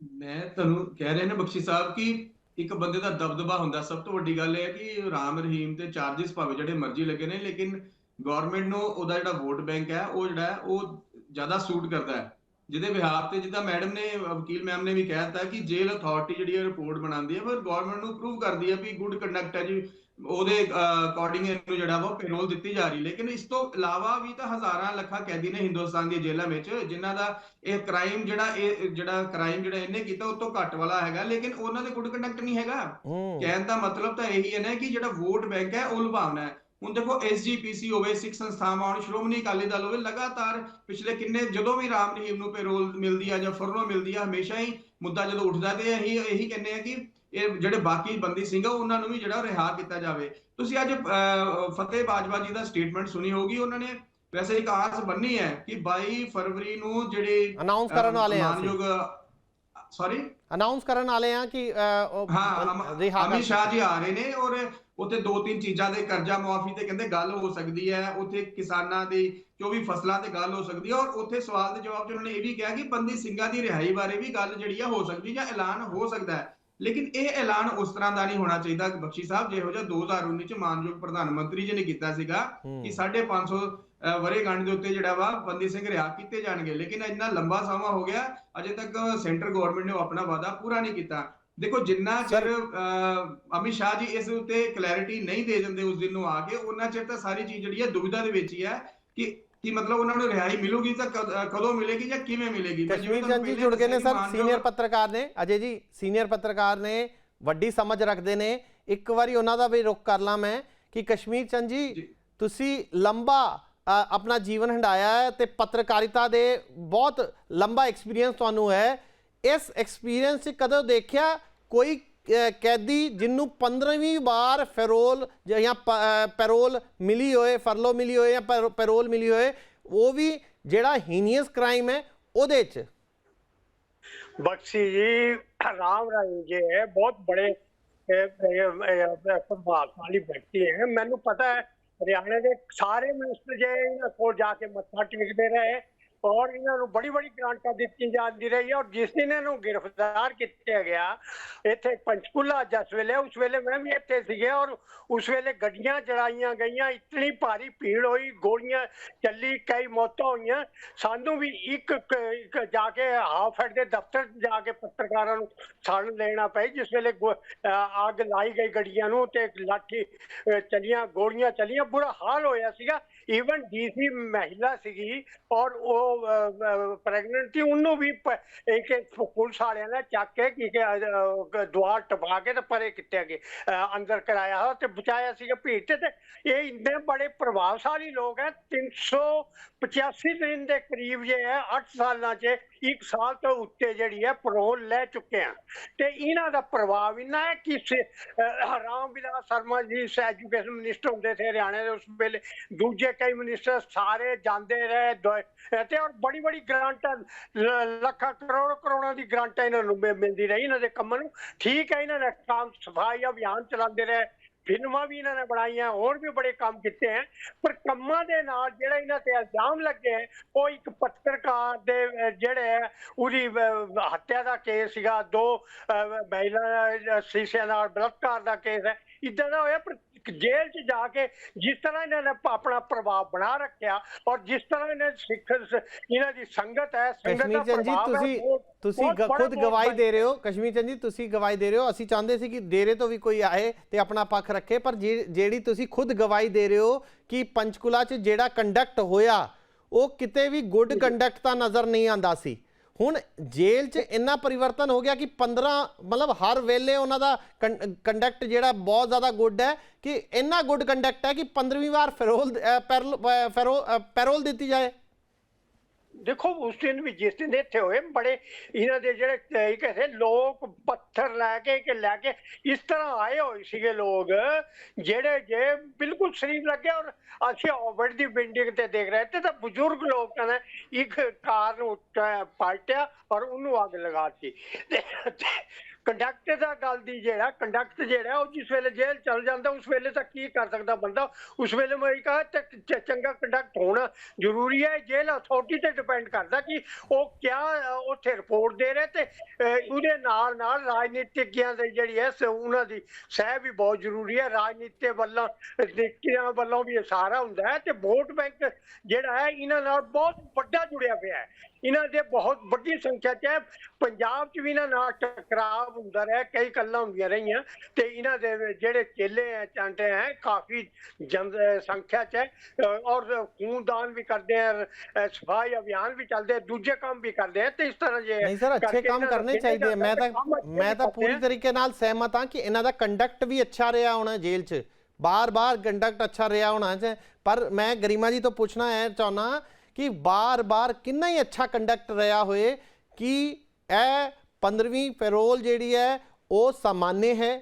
ਮੈਂ ਤੁਹਾਨੂੰ ਕਹਿ ਰਿਹਾ ਨਾ ਬਖਸ਼ੀ ਸਾਹਿਬ ਕਿ ਇੱਕ ਬੰਦੇ ਦਾ ਦਬਦਬਾ ਹੁੰਦਾ, ਸਭ ਤੋਂ ਵੱਡੀ ਗੱਲ ਇਹ ਹੈ ਕਿ ਰਾਮ, ਰਹੀਮ ਤੇ ਚਾਰजेस ਭਾਵੇਂ ਜਿਹੜੇ ਮਰਜ਼ੀ ਲੱਗੇ ਨੇ, ਲੇਕਿਨ ਗਵਰਨਮੈਂਟ ਨੂੰ ਉਹਦਾ ਜਿਹੜਾ ਵੋਟ ਬੈਂਕ ਹੈ, ਉਹ ਜਿਹੜਾ ਉਹ ਜ਼ਿਆਦਾ ਸੂਟ ਕਰਦਾ ਹੈ। ਜਿਹਦੇ ਵਿਹਾਰ ਤੇ ਜਿੱਦਾਂ ਮੈਡਮ ਨੇ ਵਕੀਲ ਮੈਮ ਨੇ ਵੀ ਕਹਿ ਦਿੱਤਾ ਕਿ ਜੇਲ ਅਥਾਰਟੀ ਜਿਹੜੀ ਹੈ ਰਿਪੋਰਟ ਬਣਾਉਂਦੀ ਹੈ ਪਰ ਗਵਰਨਮੈਂਟ ਨੂੰ ਪ੍ਰੂਵ ਕਰਦੀ ਹੈ ਵੀ ਗੁੱਡ ਕੰਡਕਟ ਹੈ ਜੀ। ਉਹਦੇ ਅਕੋਰਡਿੰਗ ਇਹਨੂੰ ਜਿਹੜਾ ਵਾ ਪੈਰੋਲ ਦਿੱਤੀ ਜਾ ਰਹੀ ਲੇਕਿਨ ਇਸ ਤੋਂ ਇਲਾਵਾ ਵੀ ਤਾਂ ਹਜ਼ਾਰਾਂ ਲੱਖਾਂ ਕੈਦੀ ਨੇ ਹਿੰਦੁਸਤਾਨ ਦੀਆਂ ਜੇਲ੍ਹਾਂ ਵਿੱਚ ਜਿਨ੍ਹਾਂ ਦਾ ਇਹ ਕ੍ਰਾਈਮ ਜਿਹੜਾ ਇਹ ਜਿਹੜਾ ਕ੍ਰਾਈਮ ਜਿਹੜਾ ਇਹਨੇ ਕੀਤਾ ਉਹ ਤੋਂ ਘੱਟ ਵਾਲਾ ਹੈਗਾ। ਲੇਕਿਨ ਉਹਨਾਂ ਦੇ ਗੁੱਡ ਕੰਡਕਟ ਨਹੀਂ ਹੈਗਾ। ਕਹਿਣ ਦਾ ਮਤਲਬ ਤਾਂ ਇਹੀ ਹੈ ਨਾ ਕਿ ਜਿਹੜਾ ਵੋਟ ਬੈਂਕ ਹੈ ਉਹ ਲੁਭਾਵਨਾ ਹੈ। ਹੁਣ ਦੇਖੋ ਐਸਜੀਪੀਸੀ ਹੋਵੇ ਸਿੱਖ ਸੰਸਥਾਵਾਂ ਹੋਣ ਸ਼੍ਰੋਮਣੀ ਅਕਾਲੀ ਦਲ ਹੋਵੇ ਲਗਾਤਾਰ ਪਿਛਲੇ ਕਿੰਨੇ ਜਦੋਂ ਵੀ ਰਾਮ ਰਹੀਮ ਨੂੰ ਪੈਰੋਲ ਮਿਲਦੀ ਆ ਜਾਂ ਫਰਨੋ ਮਿਲਦੀ ਆ ਹਮੇਸ਼ਾ ਹੀ ਮੁੱਦਾ ਜਦੋਂ ਉੱਠਦਾ ਤੇ ਇਹੀ ਇਹੀ ਕਹਿੰਦੇ ਆ ਕਿ ਇਹ ਜਿਹੜੇ ਬਾਕੀ ਬੰਦੀ ਸਿੰਘ ਆ ਉਹਨਾਂ ਨੂੰ ਵੀ ਜਿਹੜਾ ਰਿਹਾ ਕੀਤਾ ਜਾਵੇ। ਤੁਸੀਂ ਅੱਜ ਫਤਿਹ ਬਾਜਵਾ ਜੀ ਦਾ ਸਟੇਟਮੈਂਟ ਸੁਣੀ ਹੋਗੀ ਉਹਨਾਂ ਨੇ ਵੈਸੇ ਇੱਕ ਆਸ ਬੰਨੀ ਹੈ ਕਿ 22 ਫਰਵਰੀ ਨੂੰ ਜਿਹੜੇ ਅਨਾਉਂਸ ਕਰਨ ਵਾਲੇ ਆ ਸੌਰੀ ਅਨਾਉਂਸ ਕਰਨ ਵਾਲੇ ਆ ਕਿ ਹਾਂ ਅਮਿਤ ਸ਼ਾਹ ਜੀ ਆ ਰਹੇ ਨੇ ਔਰ ਉੱਥੇ ਦੋ ਤਿੰਨ ਚੀਜ਼ਾਂ ਦੇ ਕਰਜ਼ਾ ਮੁਆਫੀ ਤੇ ਕਹਿੰਦੇ ਗੱਲ ਹੋ ਸਕਦੀ ਹੈ ਉੱਥੇ ਕਿਸਾਨਾਂ ਦੀ ਜੋ ਵੀ ਫਸਲਾਂ ਤੇ ਗੱਲ ਹੋ ਸਕਦੀ ਹੈ ਔਰ ਉੱਥੇ ਸਵਾਲ ਦੇ ਜਵਾਬ 'ਚ ਉਹਨਾਂ ਨੇ ਇਹ ਵੀ ਕਿਹਾ ਕਿ ਬੰਦੀ ਸਿੰਘਾਂ ਦੀ ਰਿਹਾਈ ਬਾਰੇ ਵੀ ਗੱਲ ਜਿਹੜੀ ਆ ਹੋ ਸਕਦੀ ਜਾਂ ਐਲਾਨ ਹੋ ਸਕਦਾ ਹੈ ਲੇਕਿਨ ਇਹ ਐਲਾਨ ਉਸ ਤਰ੍ਹਾਂ ਦਾ ਨਹੀਂ ਹੋਣਾ ਚਾਹੀਦਾ ਬਖਸ਼ੀ ਸਾਹਿਬ ਜਿਹੋ ਜਿਹਾ 2019 ਚ ਮਾਨਯੋਗ ਪ੍ਰਧਾਨ ਮੰਤਰੀ ਜੀ ਨੇ ਕੀਤਾ ਸੀਗਾ। ਕਿ 550 ਵਰੇਗੰਢ ਦੇ ਉੱਤੇ ਜਿਹੜਾ ਵਾ ਬੰਦੀ ਸਿੰਘ ਰਿਹਾ ਕੀਤੇ ਜਾਣਗੇ। ਲੇਕਿਨ ਇੰਨਾ ਲੰਬਾ ਸਮਾਂ ਹੋ ਗਿਆ ਅਜੇ ਤੱਕ ਸੈਂਟਰ ਗਵਰਨਮੈਂਟ ਨੇ ਆਪਣਾ ਵਾਅਦਾ ਪੂਰਾ ਨਹੀਂ ਕੀਤਾ। ਦੇਖੋ ਜਿੰਨਾ ਚਿਰ ਅਮਿਤ ਸ਼ਾਹ ਜੀ ਇਸ ਉੱਤੇ ਕਲੈਰਿਟੀ ਨਹੀਂ ਦੇ ਦਿੰਦੇ ਉਸ ਦਿਨ ਨੂੰ ਆ ਕੇ ਉਹਨਾਂ ਚਿਰ ਤਾਂ ਸਾਰੀ ਚੀਜ਼ ਜਿਹੜੀ ਹੈ ਦੁਵਿਧਾ ਦੇ ਵਿੱਚ ਹੀ ਹੈ ਕਿ ਕਿ ਮਤਲਬ ਉਹਨਾਂ ਨੂੰ ਰਿਹਾਈ ਮਿਲੂਗੀ ਤਾਂ ਕਦ- ਮਿਲੇਗੀ ਜਾਂ ਕਿਵੇਂ ਮਿਲੇਗੀ? ਕਸ਼ਮੀਰ ਚੰਦ ਜੀ ਜੁੜ ਗਏ ਨੇ ਸਰ ਸੀਨੀਅਰ ਪੱਤਰਕਾਰ ਨੇ ਅਜੇ ਜੀ ਸੀਨੀਅਰ ਪੱਤਰਕਾਰ ਨੇ ਵੱਡੀ ਸਮਝ ਰੱਖਦੇ ਨੇ। ਇੱਕ ਵਾਰੀ ਉਹਨਾਂ ਦਾ ਵੀ ਰੁਖ ਕਰ ਲਾਂ ਮੈਂ ਕਿ ਕਸ਼ਮੀਰ ਚੰਦ ਜੀ। ਤੁਸੀਂ ਲੰਬਾ ਆਪਣਾ ਜੀਵਨ ਹੰਡਾਇਆ ਹੈ ਤੇ ਪੱਤਰਕਾਰਿਤਾ ਦੇ ਬਹੁਤ ਲੰਬਾ ਐਕਸਪੀਰੀਅੰਸ ਤੁਹਾਨੂੰ ਹੈ। ਇਸ ਐਕਸਪੀਰੀਅੰਸ 'ਚ ਕਦੋਂ ਦੇਖਿਆ ਕੋਈ ਕੈਦੀ ਜਿੰਨੂੰ 15ਵੀਂ ਵਾਰ ਫੈਰੋਲ ਜਾਂ ਪੈਰੋਲ ਮਿਲੀ ਹੋਏ ਫਰਲੋ ਮਿਲੀ ਹੋਏ ਜਾਂ ਪੈਰੋਲ ਮਿਲੀ ਹੋਏ, ਉਹ ਵੀ ਜਿਹੜਾ ਹੀਨੀਅਸ ਕ੍ਰਾਈਮ ਹੈ, ਉਹਦੇ 'ਚ? ਬਖਸ਼ੀ ਜੀ, ਰਾਮ ਰਾਏ ਜੀ ਹੈ, ਬਹੁਤ ਬੜੇ ਪ੍ਰਭਾਵਸ਼ਾਲੀ ਵਿਅਕਤੀ ਹੈ। ਮੈਨੂੰ ਪਤਾ ਹੈ ਹਰਿਆਣਾ ਦੇ ਸਾਰੇ ਮਿਨਿਸਟਰ ਜੇ ਇਹਨਾਂ ਕੋਲ ਜਾ ਕੇ ਮੱਥਾ ਟੇਕਦੇ ਰਹੇ। ਔਰ ਇਹਨਾਂ ਨੂੰ ਬੜੀ ਬੜੀ ਗ੍ਰਾਂਟਾਂ ਦਿੱਤੀ ਜਾਂਦੀ ਰਹੀ ਔਰ ਜਿਸ ਦਿਨ ਇਹਨਾਂ ਨੂੰ ਗ੍ਰਿਫਤਾਰ ਕੀਤਾ ਗਿਆ, ਇੱਥੇ ਪੰਚਕੂਲਾ ਜਿਸ ਵੇਲੇ, ਉਸ ਵੇਲੇ ਮੈਂ ਵੀ ਇੱਥੇ ਸੀਗੇ ਔਰ ਉਸ ਵੇਲੇ ਗੱਡੀਆਂ ਚੜਾਈਆਂ ਗਈਆਂ, ਇਤਨੀ ਭਾਰੀ ਭੀੜ ਹੋਈ, ਗੋਲੀਆਂ ਚੱਲੀ, ਕਈ ਮੌਤਾਂ ਹੋਈਆਂ, ਸਾਨੂੰ ਵੀ ਇੱਕ ਜਾ ਕੇ ਹਾਫ ਹੈਡ ਦੇ ਦਫ਼ਤਰ ਜਾ ਕੇ ਪੱਤਰਕਾਰਾਂ ਨੂੰ ਛਾਣ ਲੈਣਾ ਪਈ, ਜਿਸ ਵੇਲੇ ਗੋ- ਅੱਗ ਲਾਈ ਗਈ ਗੱਡੀਆਂ ਨੂੰ ਤੇ ਲਾਠੀ, ਅਹ ਚੱਲੀਆਂ, ਗੋਲੀਆਂ ਚੱਲੀਆਂ, ਬੁਰਾ ਹਾਲ ਹੋਇਆ ਸੀਗਾ। ਇਵਨ ਡੀਸੀ ਮਹਿਲਾ ਸੀਗੀ ਔਰ ਉਹ ਪ੍ਰੈਗਨੈਂਟ ਸੀ ਉਹਨੂੰ ਵੀ ਇੱਕ ਪੁਲਿਸ ਵਾਲਿਆਂ ਨੇ ਚੱਕ ਕੇ ਕੀ ਦੁਆਰ ਟਪਾ ਕੇ ਤੇ ਪਰੇ ਕਿੱਤੇ ਗਏ ਅੰਦਰ ਕਰਾਇਆ ਹੋਇਆ ਤੇ ਬਚਾਇਆ ਸੀਗਾ ਭੀੜ ਤੇ ਇਹ ਇੰਨੇ ਬੜੇ ਪ੍ਰਭਾਵਸ਼ਾਲੀ ਲੋਕ ਹੈ 385 ਦਿਨ ਦੇ ਕਰੀਬ ਜੇ ਹੈ 8 ਸਾਲਾਂ 'ਚ, ਇੱਕ ਸਾਲ ਤੋਂ ਉੱਤੇ ਜਿਹੜੀ ਹੈ ਪਰੋਲ ਲੈ ਚੁੱਕੇ ਆ। ਤੇ ਇਹਨਾਂ ਦਾ ਪ੍ਰਭਾਵ ਇੰਨਾ ਹੈ ਕਿ ਰਾਮ ਵਿਲਾਸ ਸ਼ਰਮਾ ਜੀ ਐਜੂਕੇਸ਼ਨ ਮਿਨਿਸਟਰ ਹੁੰਦੇ ਸੀ ਹਰਿਆਣੇ ਦੇ, ਉਸ ਵੇਲੇ ਦੂਜੇ ਕਈ ਮਿਨਿਸਟਰ ਸਾਰੇ ਜਾਂਦੇ ਰਹੇ ਤੇ ਔਰ ਬੜੀ ਬੜੀ ਗ੍ਰਾਂਟਾਂ ਲੱਖਾਂ ਕਰੋੜ ਕਰੋੜਾਂ ਦੀ ਗ੍ਰਾਂਟਾਂ ਇਹਨਾਂ ਨੂੰ ਮਿਲਦੀ ਰਹੀ ਇਹਨਾਂ ਦੇ ਕੰਮਾਂ ਨੂੰ। ਠੀਕ ਹੈ ਇਹਨਾਂ ਨੇ ਕੰਮ ਸਫ਼ਾਈ ਅਭਿਆਨ ਚਲਾਉਂਦੇ ਰਹੇ ਫਿਲਮਾਂ ਵੀ ਇਹਨਾਂ ਨੇ ਬਣਾਈਆਂ ਹੋਰ ਵੀ ਬੜੇ ਕੰਮ ਕੀਤੇ ਹੈ। ਪਰ ਕੰਮਾਂ ਦੇ ਨਾਲ ਜਿਹੜਾ ਇਹਨਾਂ ਤੇ ਇਲਜ਼ਾਮ ਲੱਗੇ ਹੈ ਉਹ ਇੱਕ ਪੱਤਰਕਾਰ ਦੇ ਜਿਹੜੇ ਹੈ ਉਹਦੀ ਹੱਤਿਆ ਦਾ ਕੇਸ ਸੀਗਾ ਦੋ ਅਹ, ਮਹਿਲਾ ਸ਼ੀਸ਼ੇ ਨਾਲ ਬਲਾਤਕਾਰ ਦਾ ਕੇਸ ਹੈ। ਇਦਾਂ ਦਾ ਹੋਇਆ ਪਰ ਜੇਲ੍ਹ 'ਚ ਜਾ ਕੇ ਜਿਸ ਤਰ੍ਹਾਂ ਇਹਨਾਂ ਨੇ ਆਪਣਾ ਪ੍ਰਭਾਵ ਬਣਾ ਰੱਖਿਆ ਔਰ ਜਿਸ ਤਰ੍ਹਾਂ ਇਹਨਾਂ ਸਿੱਖ ਇਹਨਾਂ ਦੀ ਸੰਗਤ ਹੈ ਸੰਗਤ ਦਾ ਪ੍ਰਭਾਵ ਤੁਸੀਂ ਤੁਸੀਂ ਖੁਦ ਗਵਾਹੀ ਦੇ ਰਹੇ ਹੋ ਕਸ਼ਮੀਰ ਚੰਦ ਜੀ ਤੁਸੀਂ ਗਵਾਹੀ ਦੇ ਰਹੇ ਹੋ। ਅਸੀਂ ਚਾਹੁੰਦੇ ਸੀ ਕਿ ਡੇਰੇ ਤੋਂ ਵੀ ਕੋਈ ਆਏ ਤੇ ਆਪਣਾ ਪੱਖ ਰੱਖੇ ਪਰ ਜਿਹੜੀ ਤੁਸੀਂ ਖੁਦ ਗਵਾਹੀ ਦੇ ਰਹੇ ਹੋ ਕਿ ਪੰਚਕੁਲਾ 'ਚ ਜਿਹੜਾ ਕੰਡਕਟ ਹੋਇਆ ਉਹ ਕਿਤੇ ਵੀ ਗੁੱਡ ਕੰਡਕਟ ਤਾਂ ਨਜ਼ਰ ਨਹੀਂ ਆਂਦਾ ਸੀ। ਹੁਣ ਜੇਲ੍ਹ 'ਚ ਇੰਨਾ ਪਰਿਵਰਤਨ ਹੋ ਗਿਆ ਕਿ 15 ਮਤਲਬ ਹਰ ਵੇਲੇ ਉਹਨਾਂ ਦਾ ਕੰਡਕਟ ਜਿਹੜਾ ਬਹੁਤ ਜ਼ਿਆਦਾ ਗੁੱਡ ਹੈ ਕਿ ਇੰਨਾ ਗੁੱਡ ਕੰਡਕਟ ਹੈ ਕਿ 15ਵੀਂ ਵਾਰ ਫੈਰੋਲ ਪੈਰੋਲ ਪੈਰਲ- ਅ, ਪੈਰੋਲ ਦਿੱਤੀ ਜਾਏ। ਦੇਖੋ, ਉਸ ਦਿਨ ਵੀ ਜਿਸ ਦਿਨ ਇੱਥੇ ਹੋਏ, ਬੜੇ ਇਹਨਾਂ ਦੇ ਜਿਹੜੇ ਕਹਿੰਦੇ ਲੋਕ ਪੱਥਰ ਲੈ ਕੇ ਕਿ ਲੈ ਕੇ, ਇਸ ਤਰ੍ਹਾਂ ਆਏ ਹੋਏ ਸੀਗੇ ਲੋਕ, ਜਿਹੜੇ ਜੇ ਬਿਲਕੁਲ ਸ਼ਰੀਫ ਲੱਗੇ ਔਰ ਅਸੀਂ ਓਵਰ ਦੀ ਬਿਲਡਿੰਗ ਤੇ ਦੇਖ ਰਹੇ ਤੇ ਤਾਂ ਬਜ਼ੁਰਗ ਲੋਕ ਨੇ ਇੱਕ ਕਾਰ ਨੂੰ ਪਲਟਿਆ ਔਰ ਉਹਨੂੰ ਅੱਗ ਲਗਾਤੀ ਕੰਡਕਟਰ ਦਾ ਗੱਲ ਦੀ ਜਿਹੜਾ ਕੰਡਕਟ ਜਿਹੜਾ ਉਹ ਜਿਸ ਵੇਲੇ ਜੇਲ੍ਹ ਚਲ ਜਾਂਦਾ, ਉਸ ਵੇਲੇ ਤਾਂ ਕੀ ਕਰ ਸਕਦਾ ਬੰਦਾ? ਉਸ ਵੇਲੇ ਮੈਂ ਕਹਾ, ਤੇ ਚੰਗਾ ਕੰਡਕਟ ਹੋਣਾ ਜ਼ਰੂਰੀ ਹੈ ਜੇਲ੍ਹ ਅਥਾਰਟੀ ਤੇ ਡਿਪੈਂਡ ਕਰਦਾ ਕਿ ਉਹ ਕਿਆ ਉੱਥੇ ਰਿਪੋਰਟ ਦੇ ਰਹੇ ਤੇ ਉਹਦੇ ਨਾਲ ਨਾਲ ਰਾਜਨੀਤਿਕਿਆਂ ਦੀ ਜਿਹੜੀ ਹੈ ਉਹਨਾਂ ਦੀ ਸਹਿ ਵੀ ਬਹੁਤ ਜ਼ਰੂਰੀ ਹੈ ਰਾਜਨੀਤੀ ਵੱਲੋਂ, ਨੀਤੀਆਂ ਵੱਲੋਂ ਵੀ ਇਹ ਸਾਰਾ ਹੁੰਦਾ ਹੈ ਤੇ ਵੋਟ ਬੈਂਕ ਜਿਹੜਾ ਹੈ, ਇਹਨਾਂ ਨਾਲ ਬਹੁਤ ਵੱਡਾ ਜੁੜਿਆ ਪਿਆ ਹੈ। ਇਹਨਾਂ ਦੇ ਬਹੁਤ ਵੱਡੀ ਸੰਖਿਆ 'ਚ ਹੈ। ਪੰਜਾਬ 'ਚ ਵੀ ਇਹਨਾਂ ਨਾਲ ਟਕਰਾਵ ਹੁੰਦਾ ਰਿਹਾ ਕਈ ਗੱਲਾਂ ਹੁੰਦੀਆਂ ਰਹੀਆਂ ਤੇ ਇਹਨਾਂ ਦੇ ਜਿਹੜੇ ਚੇਲੇ ਹੈ ਚਾਂਟੇ ਹੈ ਕਾਫੀ ਜਨ ਸੰਖਿਆ 'ਚ ਔਰ ਖੂਨਦਾਨ ਵੀ ਕਰਦੇ ਅ, ਸਫ਼ਾਈ ਅਭਿਆਨ ਵੀ ਚੱਲਦੇ ਦੂਜੇ ਕੰਮ ਵੀ ਕਰਦੇ ਆ ਤੇ ਇਸ ਤਰ੍ਹਾਂ ਜੇ ਨਹੀਂ ਸਰ ਅੱਛੇ ਕੰਮ ਕਰਨੇ ਚਾਹੀਦੇ ਮੈਂ ਤਾਂ ਮੈਂ ਤਾਂ ਪੂਰੀ। ਤਰੀਕੇ ਨਾਲ ਸਹਿਮਤ ਹਾਂ ਕਿ ਇਹਨਾਂ ਦਾ ਕੰਡਕਟ ਵੀ ਅੱਛਾ ਰਿਹਾ ਹੋਣਾ ਜੇਲ੍ਹ 'ਚ। ਬਾਰ-ਬਾਰ ਕੰਡਕਟ ਅੱਛਾ ਰਿਹਾ ਹੋਣਾ ਚ। ਪਰ ਮੈਂ ਗਰੀਮਾ ਜੀ ਤੋਂ ਪੁੱਛਣਾ ਹੈ ਚਾਹੁੰਦਾ ਕਿ ਬਾਰ-ਬਾਰ ਕਿੰਨਾ ਹੀ ਅੱਛਾ ਕੰਡਕਟ ਰਿਹਾ ਹੋਏ ਕਿ ਇਹ 15ਵੀਂ ਪੈਰੋਲ ਜਿਹੜੀ ਹੈ ਉਹ ਸਾਮਾਨਯ ਹੈ।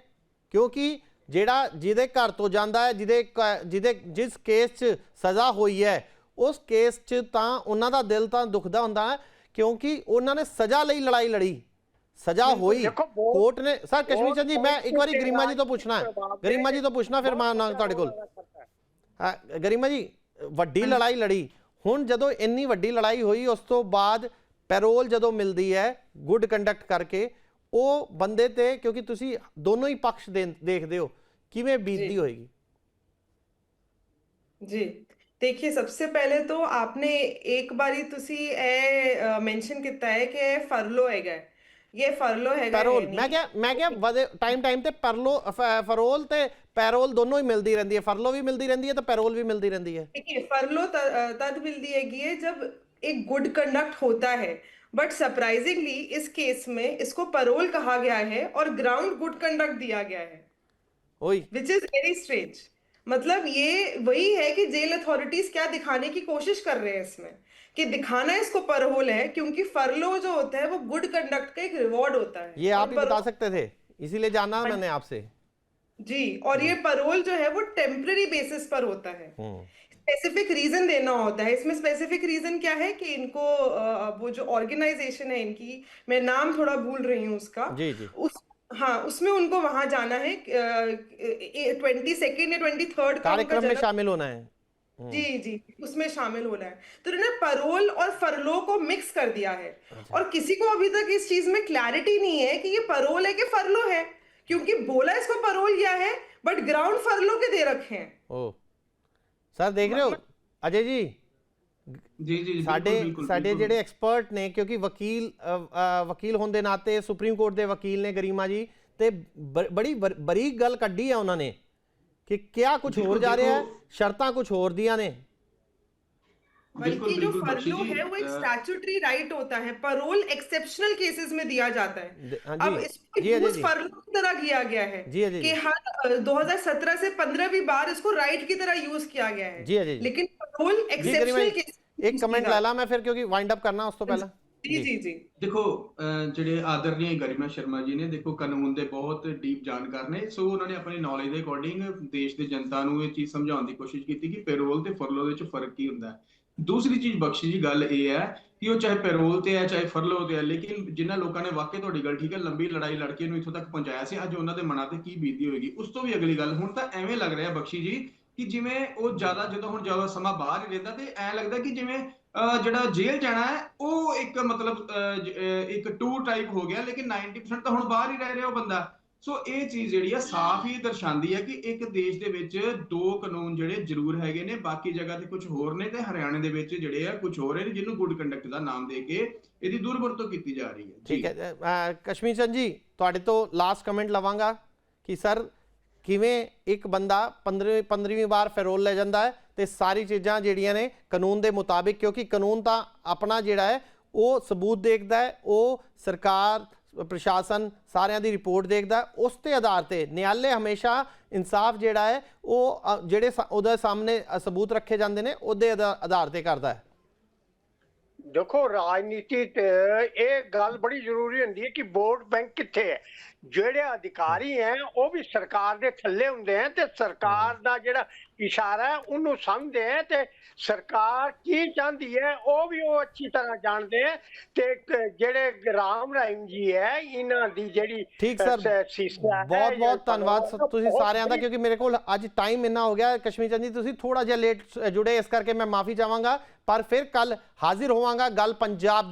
ਕਿਉਂਕਿ ਜਿਹੜਾ ਜਿਹਦੇ ਘਰ ਤੋਂ ਜਾਂਦਾ ਹੈ ਜਿਹਦੇ ਜਿਹਦੇ ਜਿਸ ਕੇਸ 'ਚ ਸਜ਼ਾ ਹੋਈ ਹੈ ਉਸ ਕੇਸ 'ਚ ਤਾਂ ਉਹਨਾਂ ਦਾ ਦਿਲ ਤਾਂ ਦੁਖਦਾ ਹੁੰਦਾ ਹੈ ਕਿਉਂਕਿ ਉਹਨਾਂ ਨੇ ਸਜ਼ਾ ਲਈ ਲੜਾਈ ਲੜੀ। ਸਜ਼ਾ ਹੋਈ। ਕੋਰਟ ਨੇ ਸਰ ਕਸ਼ਮੀਰ ਚੰਦ ਜੀ ਮੈਂ ਇੱਕ ਵਾਰੀ ਗਰੀਮਾ ਜੀ ਤੋਂ ਪੁੱਛਣਾ ਹੈ। ਗਰੀਮਾ ਜੀ ਤੋਂ ਪੁੱਛਣਾ ਫਿਰ ਮੈਂ ਤੁਹਾਡੇ ਕੋਲ। ਹਾਂ, ਗਰੀਮਾ ਜੀ ਵੱਡੀ ਲੜਾਈ ਲੜੀ। ਹੁਣ ਜਦੋਂ ਇੰਨੀ ਵੱਡੀ ਲੜਾਈ ਹੋਈ ਉਸ ਤੋਂ ਬਾਅਦ ਪੈਰੋਲ ਜਦੋਂ ਮਿਲਦੀ ਹੈ ਗੁੱਡ ਕੰਡਕਟ ਕਰਕੇ ਉਹ ਬੰਦੇ ਤੇ ਕਿਉਂਕਿ ਤੁਸੀਂ ਦੋਨੋਂ ਹੀ ਪੱਖ ਦੇ- ਦੇਖਦੇ ਹੋ ਕਿਵੇਂ ਬੀਤਦੀ ਜੀ। ਹੋਏਗੀ जी देखिए सबसे पहले तो आपने एक बारी तुसी ए मेंशन किया है कि ਇਹ ਫਰਲੋ ਹੈਗਾ ਹੈ। ਇਹ ਫਰਲੋ ਹੈਗਾ ਪੈਰੋਲ ਹੈ ਮੈਂ ਨਹੀਂ। ਕਿਹਾ ਮੈਂ ਕਿਹਾ ਵਧੇ ਟਾਈਮ ਟਾਈਮ ਤੇ ਪਰਲੋ ਫ- ਫਰੋਲ ਤੇ ਪੈਰੋਲ ਦੋਨੋਂ ਹੀ ਮਿਲਦੀ ਰਹਿੰਦੀ ਹੈ ਫਰਲੋ ਵੀ ਮਿਲਦੀ ਰਹਿੰਦੀ ਹੈ ਤੇ ਪੈਰੋਲ ਵੀ ਮਿਲਦੀ ਰਹਿੰਦੀ ਹੈ देखिए फरलो त- अ, तद मिलती हैगी है जब एक गुड कंडक्ट होता है बट सरप्राइजिंगली इस केस में इसको परोल कहा गया है और ग्राउंड गुड कंडक्ट दिया गया है ओई विच इज वेरी स्ट्रेंज मतलब ये वही है कि जेल अथॉरिटीज क्या दिखाने की कोशिश कर रहे हैं इसमें कि दिखाना इसको परहोल है क्योंकि फरलो जो होता है वो गुड कंडक्ट का एक रिवॉर्ड होता है। ये आप ही बता सकते थे। इसीलिए जाना मैंने आपसे। जी और ये परोल जो है वो टेम्पररी बेसिस पर होता है। हम्म। स्पेसिफिक रीजन देना होता है। इसमें स्पेसिफिक रीजन क्या है कि इनको वो जो ऑर्गेनाइजेशन है इनकी मैं नाम थोड़ा भूल रही हूँ उसका। जी जी। उस हाँ उसमें उनको वहाँ जाना है ट्वेंटी सेकेंड या ट्वेंटी थर्ड कार्यक्रम में शामिल होना है। हम्म, जी जी उसमें शामिल होना है तो इन्होंने परोल और फरलो को मिक्स कर दिया है अच्छा। और किसी को अभी तक इस चीज में क्लैरिटी नहीं है कि ये परोल है कि फरलो है क्योंकि बोला इसको परोल किया है बट ग्राउंड फरलो के दे रखे हैं ओ ਸਰ ਦੇਖ ਰਹੇ ਹੋ ਅਜੇ ਜੀ ਜੀ ਜੀ ਜੀ, ਸਾਡੇ ਬਿਲਕੁਲ, ਬਿਲਕੁਲ, ਸਾਡੇ ਬਿਲਕੁਲ। ਜਿਹੜੇ ਐਕਸਪਰਟ ਨੇ ਕਿਉਂਕਿ ਵਕੀਲ ਅ, ਅ, ਵਕੀਲ ਹੋਣ ਦੇ ਨਾਤੇ ਸੁਪਰੀਮ ਕੋਰਟ ਦੇ ਵਕੀਲ ਨੇ ਗਰੀਮਾ ਜੀ ਤੇ ਬ- ਬੜੀ ਬਰ- ਬਰੀਕ ਗੱਲ ਕੱਢੀ ਆ ਉਹਨਾਂ ਨੇ ਕਿ ਕਿਆ ਕੁਝ ਹੋਰ ਬਿਲਕੁਲ, ਜਾ ਰਿਹਾ ਹੈ ਦੇਖੋ- ਸ਼ਰਤਾਂ ਕੁਝ ਹੋਰ ਦੀਆਂ ਨੇ बिल्कुल बल्कि जो बिल्कुल बख्शी फर्लो जी है वो एक अ, स्टैट्यूटरी राइट होता है पैरोल एक्सेप्शनल केसेस में दिया जाता है द- हाँ अब जी इसको जी अजय यूज जी फर्लो की तरह किया गया है जी अजय कि जी हर अ, 2017 से 15वीं बार इसको राइट की तरह यूज किया गया है जी अजय जी लेकिन पैरोल जी करीम एक्सेप्शनल भाई केसेस एक कमेंट ला ला मैं फिर क्योंकि वाइंड अप करना उस तो पहले ਜੀ ਜੀ ਜੀ। ਦੇਖੋ ਜਿਹੜੇ ਆਦਰਨੀय ਗਰਿਮਾ ਸ਼ਰਮਾ ਜੀ ਨੇ ਦੇਖੋ ਕਾਨੂੰਨ ਦੇ ਬਹੁਤ ਡੀਪ ਜਾਣਕਾਰ ਨੇ ਸੋ ਉਹਨਾਂ ਨੇ ਆਪਣੀ ਨੌਲੇਜ ਦੇ ਅਕੋਰਡਿੰਗ ਦੇਸ਼ ਦੇ ਜਨਤਾ ਨੂੰ ਇਹ ਚੀਜ਼ ਸਮਝਾਉਣ ਦੀ ਕੋਸ਼ਿਸ਼ ਕੀਤੀ ਕਿ ਪੈਰੋਲ ਤੇ ਫਰਲੋ ਵਿੱਚ ਫ਼ਰਕ ਕੀ ਹੁੰਦਾ ਦੂਸਰੀ ਚੀਜ਼ ਬਖਸ਼ੀ ਜੀ ਗੱਲ ਇਹ ਹੈ ਕਿ ਉਹ ਚਾਹੇ ਪੈਰੋਲ ਤੇ ਹੈ ਚਾਹੇ ਫਰਲੋ ਤੇ ਹੈ ਲੇਕਿਨ ਜਿਨ੍ਹਾਂ ਲੋਕਾਂ ਨੇ ਵਾਕਈ ਤੁਹਾਡੀ ਗੱਲ ਠੀਕ ਹੈ ਲੰਬੀ ਲੜਾਈ ਲੜ ਕੇ ਇਹਨੂੰ ਇੱਥੋਂ ਤੱਕ ਪਹੁੰਚਾਇਆ ਸੀ ਅੱਜ ਉਹਨਾਂ ਦੇ ਮਨਾਂ ਤੇ ਕੀ ਬੀਤੀ ਹੋਏਗੀ? ਉਸ ਤੋਂ ਵੀ ਅਗਲੀ ਗੱਲ ਹੁਣ ਤਾਂ ਐਵੇਂ ਲੱਗ ਰਿਹਾ ਬਖਸ਼ੀ ਜੀ ਕਿ ਜਿਵੇਂ ਉਹ ਜ਼ਿਆਦਾ ਜਦੋਂ ਹੁਣ ਜ਼ਿਆਦਾ ਸਮਾਂ ਬਾਹਰ ਹੀ ਰਹਿੰਦਾ ਤੇ ਐ ਲੱਗਦਾ ਕਿ ਜਿਵੇਂ ਜਿਹੜਾ ਜੇਲ੍ਹ ਜਾਣਾ ਹੈ, ਉਹ ਇੱਕ ਮਤਲਬ ਇੱਕ ਟੂਰ ਟਾਈਪ ਹੋ ਗਿਆ, ਲੇਕਿਨ 90% ਤਾਂ ਹੁਣ ਬਾਹਰ ਹੀ ਰਹਿ ਰਿਹਾ ਉਹ ਬੰਦਾ। ਸੋ ਇਹ ਚੀਜ਼ ਜਿਹੜੀ ਆ ਸਾਫ਼ ਹੀ ਦਰਸਾਉਂਦੀ ਹੈ ਕਿ ਇੱਕ ਦੇਸ਼ ਦੇ ਵਿੱਚ ਦੋ ਕਾਨੂੰਨ ਜਿਹੜੇ ਜ਼ਰੂਰ ਹੈਗੇ ਨੇ, ਬਾਕੀ ਜਗ੍ਹਾ ਤੇ ਕੁਝ ਹੋਰ ਨੇ ਤੇ ਹਰਿਆਣੇ ਦੇ ਵਿੱਚ ਜਿਹੜੇ ਆ ਕੁਝ ਹੋਰ ਨੇ ਜਿਹਨੂੰ ਗੁੱਡ ਕੰਡਕਟ ਦਾ ਨਾਮ ਦੇ ਕੇ ਇਹਦੀ ਦੁਰਵਰਤੋਂ ਕੀਤੀ ਜਾ ਰਹੀ ਹੈ। ਠੀਕ ਹੈ ਕਸ਼ਮੀਰ ਚੰਦ ਜੀ, ਤੁਹਾਡੇ ਤੋਂ ਲਾਸਟ ਕਮੈਂਟ ਲਵਾਂਗਾ ਕਿ ਸਰ ਕਿਵੇਂ ਇੱਕ ਬੰਦਾ 15 15ਵੀਂ ਵਾਰ ਫੈਰੋਲ ਲੈ ਜਾਂਦਾ ਹੈ ਤੇ ਸਾਰੀ ਚੀਜ਼ਾਂ ਜਿਹੜੀਆਂ ਨੇ ਕਾਨੂੰਨ ਦੇ ਮੁਤਾਬਿਕ, ਕਿਉਂਕਿ ਕਾਨੂੰਨ ਤਾਂ ਆਪਣਾ ਜਿਹੜਾ ਹੈ, ਉਹ ਸਬੂਤ ਦੇਖਦਾ ਹੈ, ਉਹ ਸਰਕਾਰ, ਪ੍ਰਸ਼ਾਸਨ ਸਾਰਿਆਂ ਦੀ ਰਿਪੋਰਟ ਦੇਖਦਾ ਉਸ ਤੇ ਆਧਾਰ ਤੇ ਨਿਆਲੇ ਹਮੇਸ਼ਾ ਇਨਸਾਫ ਜਿਹੜਾ ਹੈ, ਉਹ ਜਿਹੜੇ ਉਹਦੇ ਸਾਹਮਣੇ ਸਬੂਤ ਰੱਖੇ ਜਾਂਦੇ ਨੇ, ਉਹਦੇ ਆਧਾ- ਆਧਾਰ ਤੇ ਕਰਦਾ ਹੈ। ਦੇਖੋ, ਰਾਜਨੀਤੀ ਤੇ ਇਹ ਗੱਲ ਬੜੀ ਜ਼ਰੂਰੀ ਹੁੰਦੀ ਹੈ ਕਿ ਵੋਟ ਬੈਂਕ ਕਿੱਥੇ ਹੈ? ਜਿਹੜੇ ਅਧਿਕਾਰੀ ਹੈ ਉਹ ਵੀ ਸਰਕਾਰ ਦੇ ਥੱਲੇ ਹੁੰਦੇ ਹੈ ਤੇ ਸਰਕਾਰ ਦਾ ਜਿਹੜਾ ਇਸ਼ਾਰਾ ਹੈ ਉਹਨੂੰ ਸਮਝਦੇ ਹੈ ਤੇ ਸਰਕਾਰ ਕੀ ਚਾਹੁੰਦੀ ਹੈ ਉਹ ਵੀ ਉਹ ਅੱਛੀ ਤਰ੍ਹਾਂ ਜਾਣਦੇ ਹੈ ਤੇ ਜਿਹੜੇ ਰਾਮ ਰਹੀਮ ਜੀ ਹੈ ਇਹਨਾਂ ਦੀ ਜਿਹੜੀ ਠੀਕ ਸਰ ਬਹੁਤ ਬਹੁਤ ਧੰਨਵਾਦ ਤੁਸੀਂ ਸਾਰਿਆਂ ਦਾ ਕਿਉਂਕਿ ਮੇਰੇ ਕੋਲ ਅੱਜ ਟਾਈਮ ਇੰਨਾ ਹੋ ਗਿਆ ਕਸ਼ਮੀਰ ਚੰਦ ਜੀ ਤੁਸੀਂ ਥੋੜਾ ਜਿਹਾ ਲੇਟ ਜੁੜੇ ਇਸ ਕਰਕੇ ਮੈਂ ਮਾਫੀ ਚਾਹਾਂਗਾ ਪਰ ਫਿਰ ਕੱਲ ਹਾਜ਼ਰ ਹੋਵਾਂਗਾ ਗੱਲ ਪੰਜਾਬ